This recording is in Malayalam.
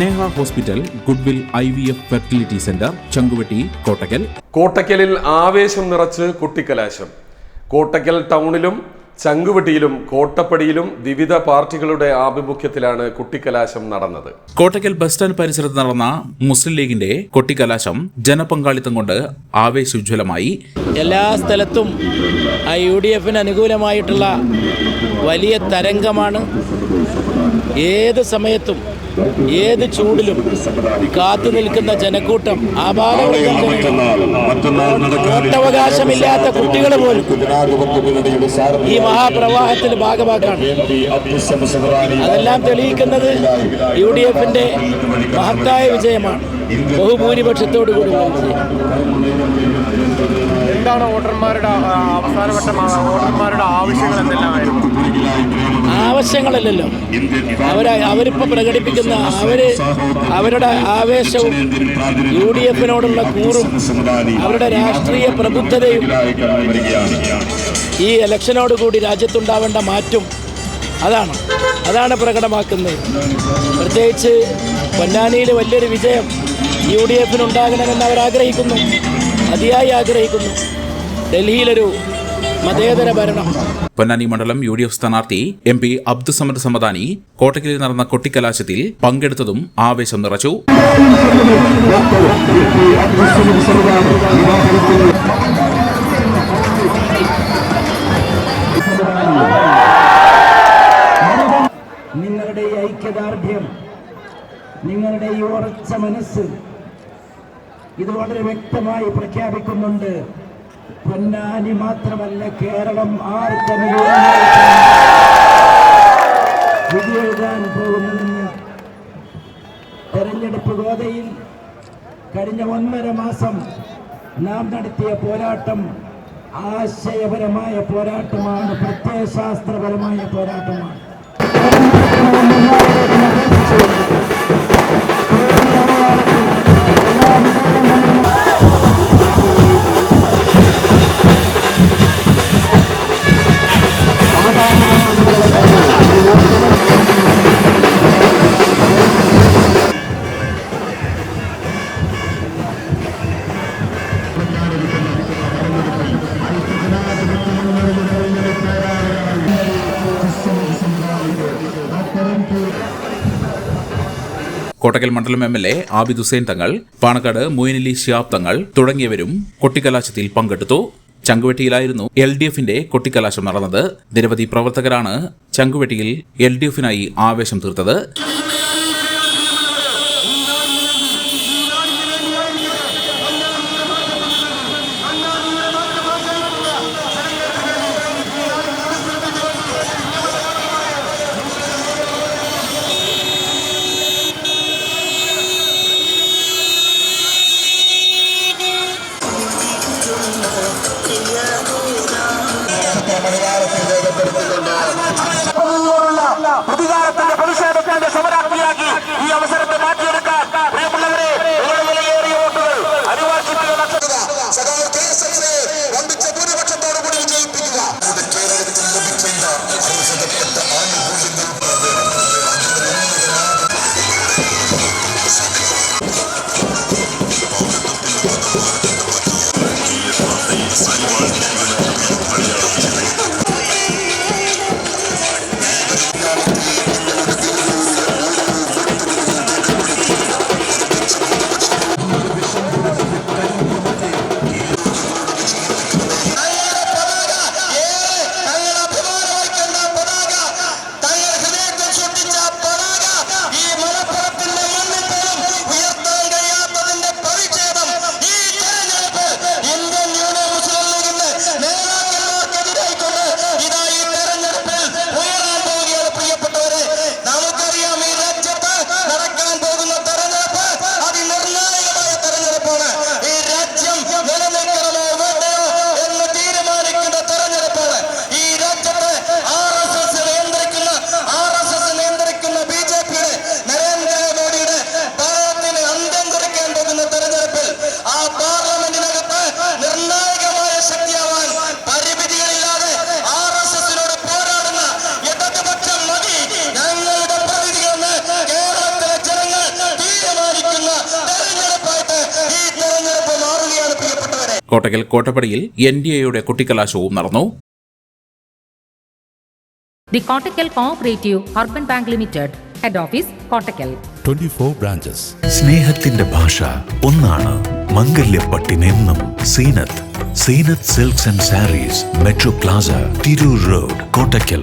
Neha hospital goodwill I V F fertility centre Changuvetty Kottakkal. കോട്ടക്കലിൽ ആവേശം നിറച്ച് കുട്ടിക്കലാശം. കോട്ടക്കൽ ടൗണിലും ചങ്കുവെട്ടിയിലും കോട്ടപ്പടിയിലും വിവിധ പാർട്ടികളുടെ ആഭിമുഖ്യത്തിലാണ് കുട്ടിക്കലാശം നടന്നത്. കോട്ടക്കൽ ബസ് സ്റ്റാൻഡ് പരിസരത്ത് നടന്ന മുസ്ലിം ലീഗിന്റെ കൊട്ടിക്കലാശം ജനപങ്കാളിത്തം കൊണ്ട് ആവേശോജ്വലമായി. എല്ലാ സ്ഥലത്തും ആ യു ഡി എഫിന് അനുകൂലമായിട്ടുള്ള വലിയ തരംഗമാണ്. ഏത് സമയത്തും ഏത് ചൂടിലും കാത്തു നിൽക്കുന്ന ജനക്കൂട്ടം വോട്ടവകാശമില്ലാത്ത കുട്ടികൾ പോലും ഈ മഹാപ്രവാഹത്തിൽ ഭാഗമാക്കാണ് അതെല്ലാം തെളിയിക്കുന്നത് യു ഡി എഫിന്റെ മഹത്തായ വിജയമാണ്. ബഹുഭൂരിപക്ഷത്തോടു കൂടിയുള്ള വിജയം എന്താണ് വോട്ടർമാരുടെ ആ, വോട്ടർമാരുടെ ആവശ്യങ്ങൾ എന്തെല്ലാമായിരുന്നു? ആവശ്യങ്ങളല്ലല്ലോ. അവർ അവരിപ്പോൾ പ്രകടിപ്പിക്കുന്ന അവർ അവരുടെ ആവേശവും യു ഡി എഫിനോടുള്ള കൂറും അവരുടെ രാഷ്ട്രീയ പ്രബുദ്ധതയും ഈ ഇലക്ഷനോട് കൂടി രാജ്യത്തുണ്ടാവേണ്ട മാറ്റം അതാണ്. അതാണ് പ്രകടമാക്കുന്നത്. പ്രത്യേകിച്ച് പൊന്നാനിയിൽ വലിയൊരു വിജയം യു ഡി എഫിനുണ്ടാകണമെന്ന് അവർ ആഗ്രഹിക്കുന്നു. അതിയായി ആഗ്രഹിക്കുന്നു. ഡൽഹിയിലൊരു മതേതര ഭരണം. പൊന്നാനി മണ്ഡലം യു ഡി എഫ് സ്ഥാനാർത്ഥി എം പി അബ്ദുസമദ് സമദാനി കോട്ടക്കലിൽ നടന്ന കൊട്ടിക്കലാശത്തിൽ പങ്കെടുത്തതും ആവേശം നിറച്ചു. നിങ്ങളുടെ ഐക്യദാർഢ്യം നിങ്ങളുടെ ഈ ഉറച്ച മനസ്സ് ഇത് വളരെ വ്യക്തമായി പ്രഖ്യാപിക്കുന്നുണ്ട്. പൊന്നാനി മാത്രമല്ല കേരളം ആർക്കും വിധിയെഴുതാൻ പോകുന്നതെന്ന് തെരഞ്ഞെടുപ്പ് ഗോതയിൽ കഴിഞ്ഞ ഒന്നര മാസം നാം നടത്തിയ പോരാട്ടം ആശയപരമായ പോരാട്ടമാണ് പ്രത്യയശാസ്ത്രപരമായ പോരാട്ടമാണ്. കോട്ടക്കൽ മണ്ഡലം M L A Abid Hussain Thangal Panakkad Moinali Shiyab തങ്ങൾ തുടങ്ങിയവരും കൊട്ടിക്കലാശത്തിൽ പങ്കെടുത്തു. ചങ്കുവെട്ടിയിലായിരുന്നു എൽ ഡി എഫിന്റെ കൊട്ടിക്കലാശം നടന്നത്. നിരവധി പ്രവർത്തകരാണ് ചങ്കുവെട്ടിയിൽ എൽ ഡി എഫിനായി ആവേശം തീർത്തത്. കോട്ടക്കൽ കോട്ടപ്പടിയിൽ എൻ ഡി എയുടെ കുട്ടിക്കലാശവും നടന്നു. The Kottakkal urban bank limited head office Office, twenty 24 branches. സ്നേഹത്തിന്റെ ഭാഷ ഒന്നാണ്. മംഗല്യപ്പട്ടിനെന്നും Zeenath. Zeenath silks and sarees metro plaza Tirur road Kottakkal